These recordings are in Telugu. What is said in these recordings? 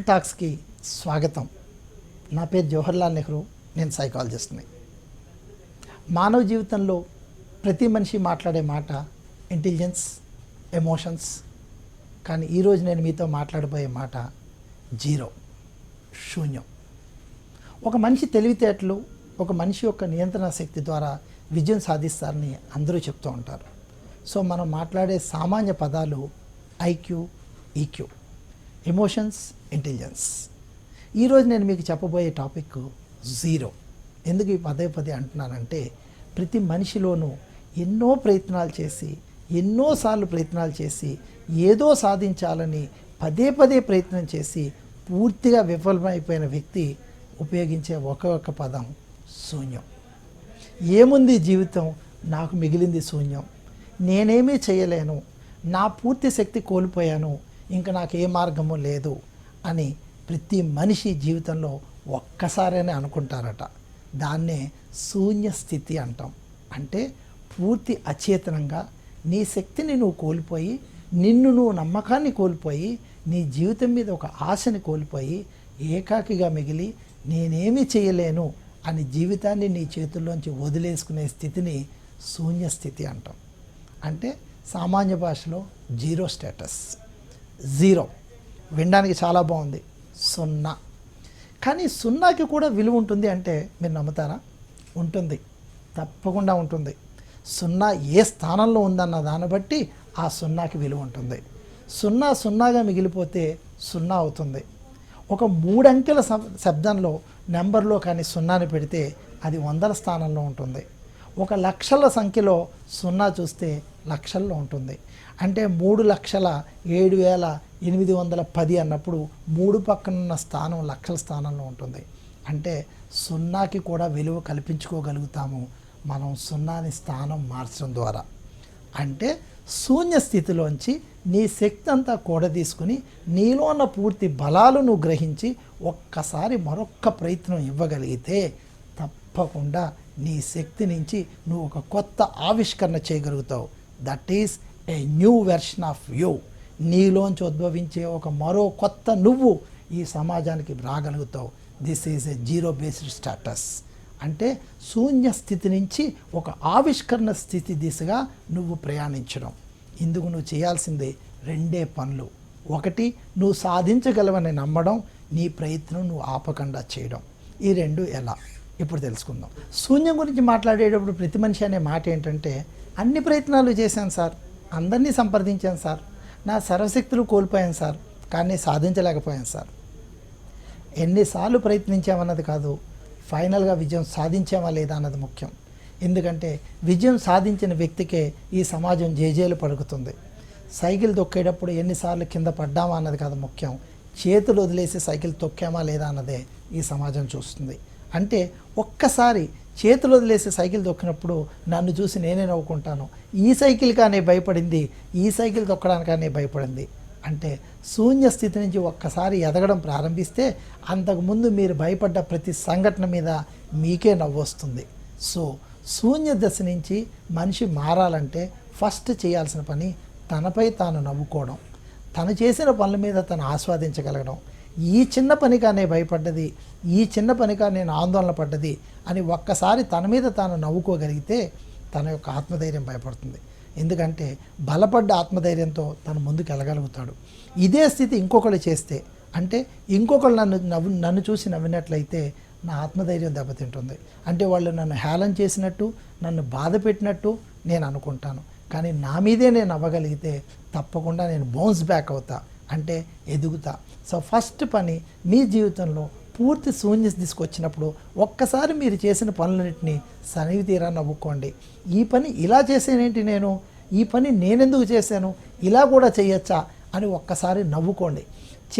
టాక్స్కి స్వాగతం. నా పేరు జవహర్లాల్ నెహ్రూ నేను సైకాలజిస్ట్ని. మానవ జీవితంలో ప్రతి మనిషి మాట్లాడే మాట ఇంటెలిజెన్స్ ఎమోషన్స్ కానీ ఈరోజు నేను మీతో మాట్లాడబోయే మాట జీరో శూన్యం. ఒక మనిషి తెలివితేటలు ఒక మనిషి యొక్క నియంత్రణ శక్తి ద్వారా విజయం సాధిస్తారని అందరూ చెప్తూ ఉంటారు. సో మనం మాట్లాడే సామాన్య పదాలు ఐక్యూ ఈక్యూ. ఎమోషన్స్ ఇంటెలిజెన్స్ ఈరోజు నేను మీకు చెప్పబోయే టాపిక్ జీరో. ఎందుకు ఈ పదే పదే అంటున్నానంటే ప్రతి మనిషిలోనూ ఎన్నో ప్రయత్నాలు చేసి ఎన్నోసార్లు ప్రయత్నాలు చేసి ఏదో సాధించాలని పదే పదే ప్రయత్నం చేసి పూర్తిగా విఫలమైపోయిన వ్యక్తి ఉపయోగించే ఒక ఒక పదం శూన్యం. ఏముంది జీవితం? నాకు మిగిలింది శూన్యం. నేనేమీ చేయలేను. నా పూర్తి శక్తి కోల్పోయాను. ఇంకా నాకు ఏ మార్గము లేదు అని ప్రతి మనిషి జీవితంలో ఒక్కసారనే అనుకుంటారట. దాన్నే శూన్య స్థితి అంటాం. అంటే పూర్తి అచేతనంగా నీ శక్తిని నువ్వు కోల్పోయి నిన్ను నువ్వు నమ్మకాన్ని కోల్పోయి నీ జీవితం మీద ఒక ఆశని కోల్పోయి ఏకాకిగా మిగిలి నేనేమి చేయలేను అని జీవితాన్ని నీ చేతుల్లోంచి వదిలేసుకునే స్థితిని శూన్య స్థితి అంటాం. అంటే సామాన్య భాషలో జీరో స్టేటస్. జీరో. వినడానికి చాలా బాగుంది. సున్నా. కానీ సున్నాకి కూడా విలువ ఉంటుంది అంటే మీరు నమ్ముతారా? ఉంటుంది. తప్పకుండా ఉంటుంది. సున్నా ఏ స్థానంలో ఉందన్న దాన్ని బట్టి ఆ సున్నాకి విలువ ఉంటుంది. సున్నా సున్నాగా మిగిలిపోతే సున్నా అవుతుంది. ఒక మూడంకెల శబ్- శబ్దంలో నెంబర్లో కానీ సున్నాని పెడితే అది వందల స్థానంలో ఉంటుంది. ఒక లక్షల సంఖ్యలో సున్నా చూస్తే లక్షల్లో ఉంటుంది. అంటే మూడు లక్షల ఏడు వేల ఎనిమిది వందల పది అన్నప్పుడు మూడు పక్కనున్న స్థానం లక్షల స్థానంలో ఉంటుంది. అంటే సున్నాకి కూడా విలువ కల్పించుకోగలుగుతాము. మనం సున్నాని స్థానం మార్చడం ద్వారా. అంటే శూన్య స్థితిలోంచి నీ శక్తి అంతా కూడ తీసుకుని నీలో ఉన్న పూర్తి బలాలు నువ్వు గ్రహించి ఒక్కసారి మరొక్క ప్రయత్నం ఇవ్వగలిగితే తప్పకుండా నీ శక్తి నుంచి నువ్వు ఒక కొత్త ఆవిష్కరణ చేయగలుగుతావు. That is a new version of you నీలోంచి ఉద్భవించే ఒక మరో కొత్త నువ్వు ఈ సమాజానికి రాగలుగుతావు. This is a zero based status అంటే శూన్య స్థితి నుంచి ఒక ఆవిష్కరణ స్థితి దిశగా నువ్వు ప్రయాణించడం. ఇందుకు నువ్వు చేయాల్సింది రెండే పనులు. ఒకటి నువ్వు సాధించగలవని నమ్మడం. నీ ప్రయత్నం నువ్వు ఆపకుండా చేయడం. ఈ రెండు ఎలా? ఇప్పుడు తెలుసుకుందాం. శూన్యం గురించి మాట్లాడేటప్పుడు ప్రతి మనిషి అనే మాట ఏంటంటే అన్ని ప్రయత్నాలు చేశాను సార్. అందరినీ సంప్రదించాను సార్. నా సర్వశక్తులు కోల్పోయాను సార్ కానీ సాధించలేకపోయాను సార్. ఎన్నిసార్లు ప్రయత్నించామన్నది కాదు ఫైనల్గా విజయం సాధించామా లేదా అన్నది ముఖ్యం. ఎందుకంటే విజయం సాధించిన వ్యక్తికే ఈ సమాజం జేజేలు పడుకుతుంది సైకిల్ తొక్కేటప్పుడు ఎన్నిసార్లు కింద పడ్డామా అన్నది కాదు ముఖ్యం. చేతులు వదిలేసి సైకిల్ తొక్కామా లేదా అన్నదే ఈ సమాజం చూస్తుంది. అంటే ఒక్కసారి చేతులు వదిలేసి సైకిల్ దొక్కినప్పుడు నన్ను చూసి నేనే నవ్వుకుంటాను. ఈ సైకిల్ కానీ భయపడింది ఈ సైకిల్ దొక్కడానికనే భయపడింది. అంటే శూన్య స్థితి నుంచి ఒక్కసారి ఎదగడం ప్రారంభిస్తే అంతకుముందు మీరు భయపడ్డ ప్రతి సంఘటన మీద మీకే నవ్వొస్తుంది. సో శూన్య దశ నుంచి మనిషి మారాలంటే ఫస్ట్ చేయాల్సిన పని తనపై తాను నవ్వుకోవడం. తను చేసిన పనుల మీద తను ఆస్వాదించగలగడం. ఈ చిన్న పనికానే భయపడ్డది ఈ చిన్న పనిగా నేను ఆందోళన పడ్డది అని ఒక్కసారి తన మీద తాను నవ్వుకోగలిగితే తన యొక్క ఆత్మధైర్యం భయపడుతుంది. ఎందుకంటే బలపడ్డ ఆత్మధైర్యంతో తను ముందుకు వెళ్ళగలుగుతాడు ఇదే స్థితి ఇంకొకళ్ళు చేస్తే అంటే ఇంకొకళ్ళు నన్ను నవ్వు నన్ను చూసి నవ్వినట్లయితే నా ఆత్మధైర్యం దెబ్బతింటుంది. అంటే వాళ్ళు నన్ను హేళన చేసినట్టు నన్ను బాధ పెట్టినట్టు నేను అనుకుంటాను. కానీ నా మీదే నేను అవ్వగలిగితే తప్పకుండా నేను బౌన్స్ బ్యాక్ అవుతా. అంటే ఎదుగుతా. సో ఫస్ట్ పని మీ జీవితంలో పూర్తి శూన్యత తీసుకొచ్చినప్పుడు ఒక్కసారి మీరు చేసిన పనులన్నింటినీ సనివి తీరా నవ్వుకోండి. ఈ పని ఇలా చేసేనేంటి నేను? ఈ పని నేనెందుకు చేశాను? ఇలా కూడా చేయొచ్చా? అని ఒక్కసారి నవ్వుకోండి.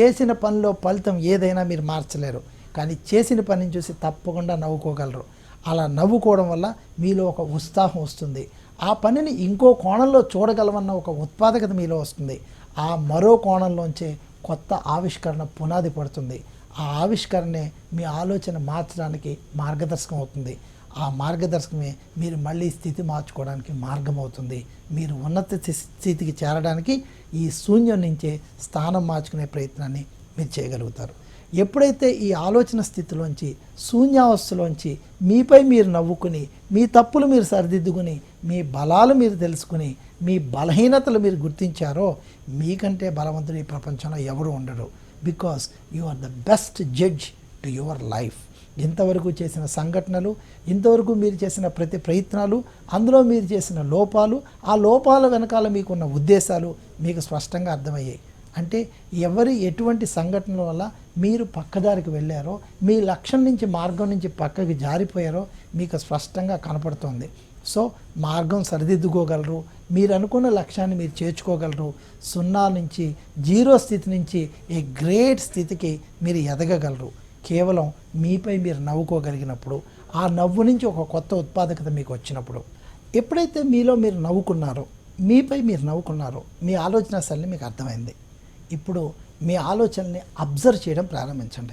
చేసిన పనిలో ఫలితం ఏదైనా మీరు మార్చలేరు. కానీ చేసిన పనిని చూసి తప్పకుండా నవ్వుకోగలరు. అలా నవ్వుకోవడం వల్ల మీలో ఒక ఉత్సాహం వస్తుంది. ఆ పనిని ఇంకో కోణంలో చూడగలమన్న ఒక ఉత్పాదకత మీలో వస్తుంది. ఆ మరో కోణంలోంచే కొత్త ఆవిష్కరణ పునాది పడుతుంది. ఆ ఆవిష్కరణే మీ ఆలోచన మార్చడానికి మార్గదర్శకం అవుతుంది. ఆ మార్గదర్శకమే మీరు మళ్ళీ స్థితి మార్చుకోవడానికి మార్గం అవుతుంది. మీరు ఉన్నత స్థి- స్థితికి చేరడానికి ఈ శూన్యం నుంచే స్థానం మార్చుకునే ప్రయత్నాన్ని మీరు చేయగలుగుతారు. ఎప్పుడైతే ఈ ఆలోచన స్థితిలోంచి శూన్యావస్థలోంచి మీపై మీరు నవ్వుకుని మీ తప్పులు మీరు సరిదిద్దుకుని మీ బలాలు మీరు తెలుసుకుని మీ బలహీనతలు మీరు గుర్తించారో మీకంటే బలవంతుడు ఈ ప్రపంచంలో ఎవరు ఉండరు. Because you are the best judge to your life. ఇంతవరకు చేసిన సంఘటనలు ఇంతవరకు మీరు చేసిన ప్రతి ప్రయత్నాలు అందులో మీరు చేసిన లోపాలు ఆ లోపాల వెనకాల మీకున్న ఉద్దేశాలు మీకు స్పష్టంగా అర్థమయ్యాయి. అంటే ఎవరి ఎటువంటి సంఘటనల వల్ల మీరు పక్కదారికి వెళ్ళారో మీ లక్ష్యం నుంచి మార్గం నుంచి పక్కకి జారిపోయారో మీకు స్పష్టంగా కనపడుతోంది. సో మార్గం సరిదిద్దుకోగలరు. మీరు అనుకున్న లక్ష్యాన్ని మీరు చేర్చుకోగలరు. సున్నా నుంచి జీరో స్థితి నుంచి ఏ గ్రేట్ స్థితికి మీరు ఎదగగలరు. కేవలం మీపై మీరు నవ్వుకోగలిగినప్పుడు ఆ నవ్వు నుంచి ఒక కొత్త ఉత్పాదకత మీకు వచ్చినప్పుడు. ఎప్పుడైతే మీలో మీరు నవ్వుకున్నారో మీపై మీరు నవ్వుకున్నారో మీ ఆలోచన శైలి మీకు అర్థమైంది. ఇప్పుడు మీ ఆలోచనని అబ్జర్వ్ చేయడం ప్రారంభించండి.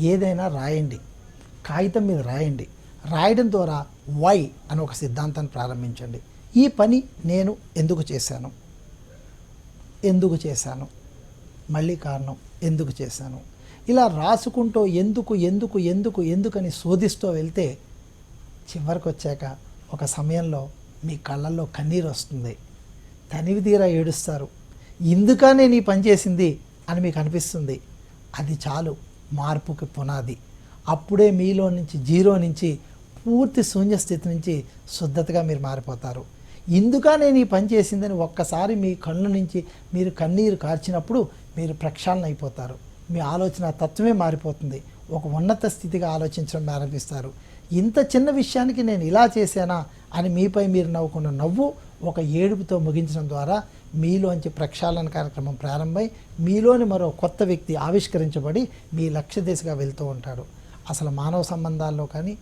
ఏదైనా రాయండి. కాగితం మీద రాయండి. రాయడం ద్వారా వై అని ఒక సిద్ధాంతాన్ని ప్రారంభించండి. ఈ పని నేను ఎందుకు చేశాను? ఎందుకు చేశాను? మళ్ళీ కారణం ఎందుకు చేశాను? ఇలా రాసుకుంటూ ఎందుకు ఎందుకు ఎందుకు ఎందుకని శోధిస్తూ వెళ్తే చివరికి వచ్చాక ఒక సమయంలో మీ కళ్ళల్లో కన్నీరు వస్తుంది. తనివి తీరా ఏడుస్తారు. ఇందుకా నేను ఈ పని చేసింది అని మీకు అనిపిస్తుంది. అది చాలు. మార్పుకి పునాది. అప్పుడే మీలో నుంచి జీరో నుంచి పూర్తి శూన్య స్థితి నుంచి శుద్ధతగా మీరు మారిపోతారు. ఇందుకా నేను ఈ పని చేసిందని ఒక్కసారి మీ కళ్ళు నుంచి మీరు కన్నీరు కార్చినప్పుడు మీరు ప్రక్షాళన అయిపోతారు. మీ ఆలోచన తత్వమే మారిపోతుంది. ఒక ఉన్నత స్థితిగా ఆలోచించడం ప్రారంభిస్తారు. ఇంత చిన్న విషయానికి నేను ఇలా చేశానా అని మీపై మీరు నవ్వుకున్న నవ్వు ఒక ఏడుపుతో ముగించడం ద్వారా మీలోంచి ప్రక్షాళన కార్యక్రమం ప్రారంభమై మీలోని మరో కొత్త వ్యక్తి ఆవిష్కరించబడి మీ లక్ష్య దిశగా వెళ్తూ ఉంటాడు. అసలు మానవ సంబంధాల్లో కానీ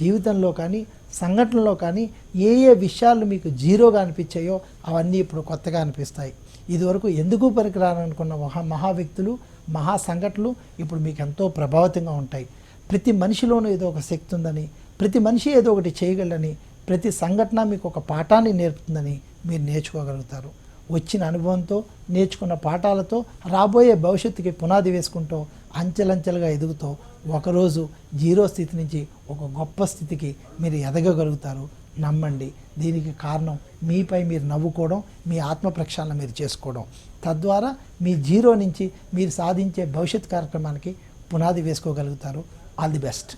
జీవితంలో కానీ సంఘటనలో కానీ ఏ ఏ విషయాలు మీకు జీరోగా అనిపించాయో అవన్నీ ఇప్పుడు కొత్తగా అనిపిస్తాయి. ఇదివరకు ఎందుకు పరికరాలనుకున్న మహా మహా వ్యక్తులు మహా సంఘటనలు ఇప్పుడు మీకు ఎంతో ప్రభావితంగా ఉంటాయి. ప్రతి మనిషిలోనూ ఏదో ఒక శక్తి ఉందని ప్రతి మనిషి ఏదో ఒకటి చేయగలని ప్రతి సంఘటన మీకు ఒక పాఠాన్ని నేర్పుతుందని మీరు నేర్చుకోగలుగుతారు. వచ్చిన అనుభవంతో నేర్చుకున్న పాఠాలతో రాబోయే భవిష్యత్తుకి పునాది వేసుకుంటూ అంచెలంచెలుగా ఎదుగుతూ ఒకరోజు జీరో స్థితి నుంచి ఒక గొప్ప స్థితికి మీరు ఎదగగలుగుతారు. నమ్మండి. దీనికి కారణం మీపై మీరు నవ్వుకోవడం మీ ఆత్మ ప్రక్షాళన మీరు చేసుకోవడం. తద్వారా మీ జీరో నుంచి మీరు సాధించే భవిష్యత్ కార్యక్రమానికి పునాది వేసుకోగలుగుతారు. All the best.